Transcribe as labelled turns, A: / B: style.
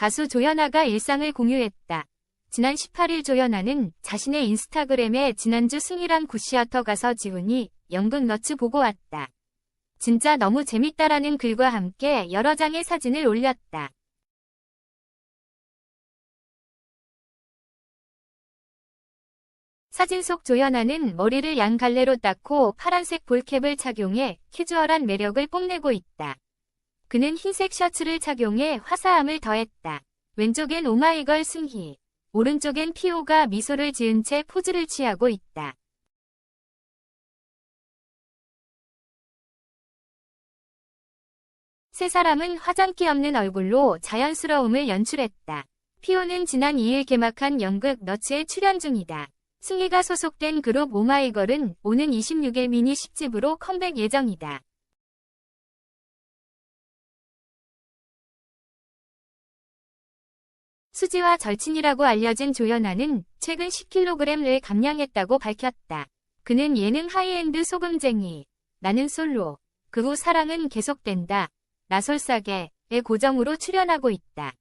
A: 가수 조연아가 일상을 공유했다. 지난 18일 조연아는 자신의 인스타그램에 지난주 승희랑 구시어터 가서 지훈이 연극 너츠 보고 왔다. 진짜 너무 재밌다라는 글과 함께 여러 장의 사진을 올렸다. 사진 속 조연아는 머리를 양갈래로 닦고 파란색 볼캡을 착용해 캐주얼한 매력을 뽐내고 있다. 그는 흰색 셔츠를 착용해 화사함을 더했다. 왼쪽엔 오마이걸 승희, 오른쪽엔 피오가 미소를 지은 채 포즈를 취하고 있다. 세 사람은 화장기 없는 얼굴로 자연스러움을 연출했다. 피오는 지난 2일 개막한 연극 너츠에 출연 중이다. 승희가 소속된 그룹 오마이걸은 오는 26일 미니 10집으로 컴백 예정이다. 수지와 절친이라고 알려진 조연아는 최근 10kg을 감량했다고 밝혔다. 그는 예능 하이엔드 소금쟁이, 나는 솔로, 그 후 사랑은 계속된다, 나솔사계에 고정으로 출연하고 있다.